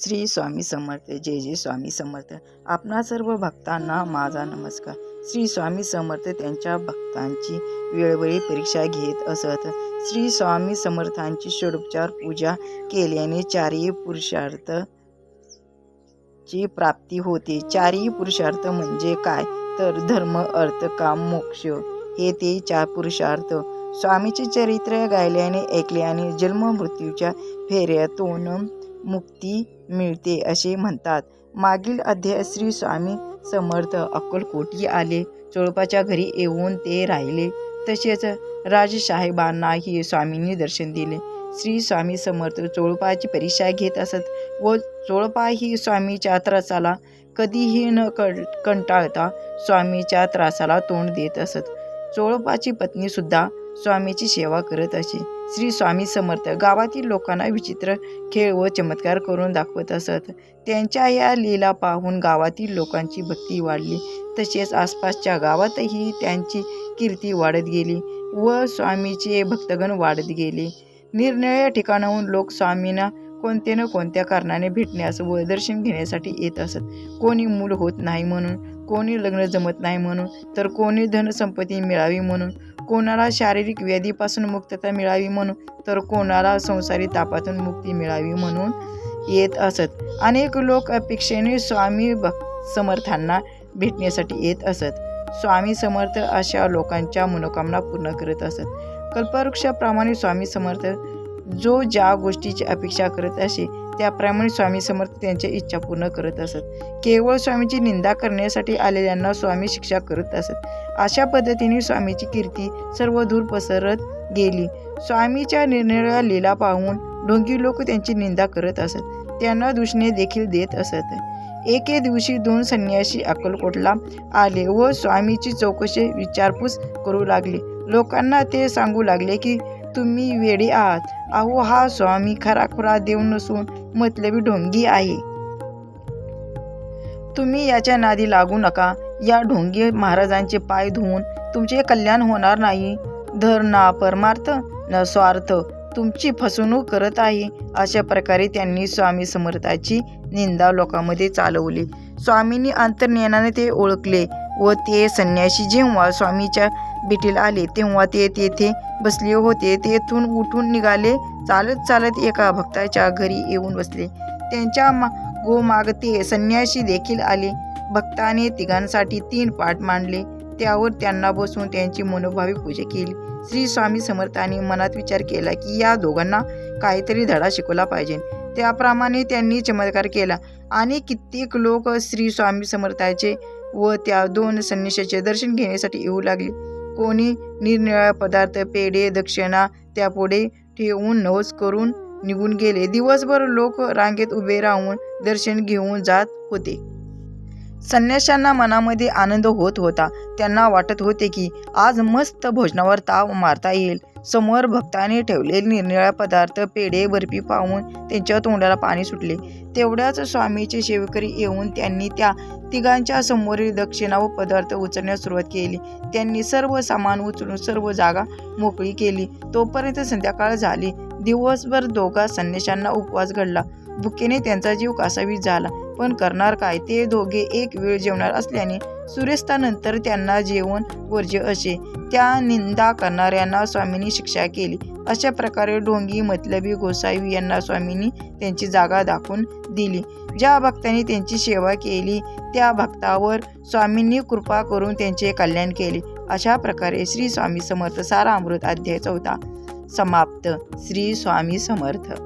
श्री स्वामी समर्थ जय जय स्वामी समर्थ. आपणा सर्व भक्तांना माझा नमस्कार. श्री स्वामी समर्थ त्यांच्या भक्तांची वेळोवेळी परीक्षा घेत असत. श्री स्वामी समर्थांची षडोपचार पूजा केल्याने चारही पुरुषार्थ ची प्राप्ती होते. चारही पुरुषार्थ म्हणजे काय? तर धर्म अर्थ काम मोक्ष. हे ते चार पुरुषार्थ. स्वामीचे चरित्र गायल्याने ऐकल्याने जन्म मृत्यूच्या फेऱ्यातून मुक्ती मिळते असे म्हणतात. मागील अध्याय श्री स्वामी समर्थ अक्कलकोटी आले. चोळपाच्या घरी येऊन ते राहिले. तसेच राजसाहेबांनाही स्वामींनी दर्शन दिले. श्री स्वामी समर्थ चोळपाची परीक्षा घेत असत व चोळपा ही स्वामीच्या त्रासाला कधीही न कं कंटाळता स्वामीच्या त्रासाला तोंड देत असत. चोळपाची पत्नीसुद्धा स्वामीची सेवा करत असे. श्री स्वामी समर्थ गावातील लोकांना विचित्र खेळ व चमत्कार करून दाखवत असत. त्यांच्या या लीला पाहून गावातील लोकांची भक्ती वाढली. तसेच आसपासच्या गावातही त्यांची कीर्ती वाढत गेली व स्वामीचे भक्तगण वाढत गेले. निरनिळ्या ठिकाणाहून लोक स्वामींना कोणत्या न कोणत्या कारणाने भेटण्यास व दर्शन घेण्यासाठी येत असत. कोणी मूल होत नाही म्हणून कोणी लग्न जमत नाही म्हणून तर कोणी धनसंपत्ती मिळावी म्हणून कोणाला शारीरिक व्याधीपासून मुक्तता मिळावी म्हणून तर कोणाला संसारी तापातून मुक्ती मिळावी म्हणून येत असत. अनेक लोक अपेक्षेने स्वामी भक् समर्थांना भेटण्यासाठी येत असत. स्वामी समर्थ अशा लोकांच्या मनोकामना पूर्ण करत असत. कल्पवृक्षाप्रमाणे स्वामी समर्थ जो ज्या गोष्टीची अपेक्षा करत असे त्याप्रमाणे स्वामी समर्थ त्यांच्या इच्छा पूर्ण करत असत. केवळ स्वामीची निंदा करण्यासाठी आलेल्यांना स्वामी शिक्षा करत असत. अशा पद्धतीने स्वामीची कीर्ती सर्व दूर पसरत गेली. स्वामीच्या निरनिराळ्या लीला पाहून ढोंगी लोक त्यांची निंदा करत असत. त्यांना दुषणे देखील देत असत. एके दिवशी दोन संन्यासी अक्कलकोटला आले व स्वामीची चौकशी विचारपूस करू लागले. लोकांना ते सांगू लागले की तुम्ही वेडे आहात. अहो हा स्वामी खराखुरा देव नसून मतलबी ढोंगी आहे तुम्ही याच्या नादी लागू नका. या ढोंगी महाराजांचे पाय धुवून तुमचे कल्याण होणार नाही. धर ना परमार्थ न स्वार्थ. तुमची फसवणूक करत आहे. अशा प्रकारे त्यांनी स्वामी समर्थाची निंदा लोकांमध्ये चालवली. स्वामींनी अंतर्ज्ञानाने ते ओळखले व ते संन्यासी जेव्हा स्वामीच्या भेटीला आले तेव्हा ते तेथे बसले होते. तेथून उठून निघाले. चालत चालत एका भक्ताच्या घरी येऊन बसले. त्यांच्या मा गोमाग ते संन्यासी देखील आले. भक्ताने तिघांसाठी तीन पाठ मांडले. त्यावर त्यांना बसून त्यांची मनोभावी पूजा केली. श्री स्वामी समर्थांनी मनात विचार केला की या दोघांना काहीतरी धडा शिकवला पाहिजे. त्याप्रमाणे त्यांनी चमत्कार केला. आणि कित्येक लोक श्री स्वामी समर्थाचे व त्या दोन संन्याशाचे दर्शन घेण्यासाठी येऊ लागले. कोणी निरनिळा पदार्थ पेढे दक्षिणा त्यापुढे ठेवून नवस करून निघून गेले. दिवसभर लोक रांगेत उभे राहून दर्शन घेऊन जात होते. संन्याशांना मनामध्ये आनंद होत होता. त्यांना वाटत होते की आज मस्त भोजनावर ताव मारता येईल. समोर भक्ताने ठेवलेले निरनिळ्या पदार्थ पेढे बर्फी पाहून त्यांच्या तोंडाला पाणी सुटले. तेवढ्याच स्वामीचे शेवकरी येऊन त्यांनी त्या तिघांच्या समोरील दक्षिणा व पदार्थ उचलण्यास सुरुवात केली. त्यांनी सर्व सामान उचलून सर्व जागा मोकळी केली. तोपर्यंत संध्याकाळ झाली. दिवसभर दोघा संन्याशांना उपवास घडला. भुकेने त्यांचा जीव कासावीस झाला. पण करणार काय? ते दोघे एक वेळ जेवणार असल्याने सूर्यस्तानंतर त्यांना जेवण वर्ज्य असे. त्या निंदा करणाऱ्यांना स्वामींनी शिक्षा केली. अशा प्रकारे ढोंगी मतलबी गोसावी यांना स्वामींनी त्यांची जागा दाखवून दिली. ज्या भक्तांनी त्यांची सेवा केली त्या भक्तावर स्वामींनी कृपा करून त्यांचे कल्याण केले. अशा प्रकारे श्री स्वामी समर्थ सारा अमृत अध्याय चौथा समाप्त. श्री स्वामी समर्थ.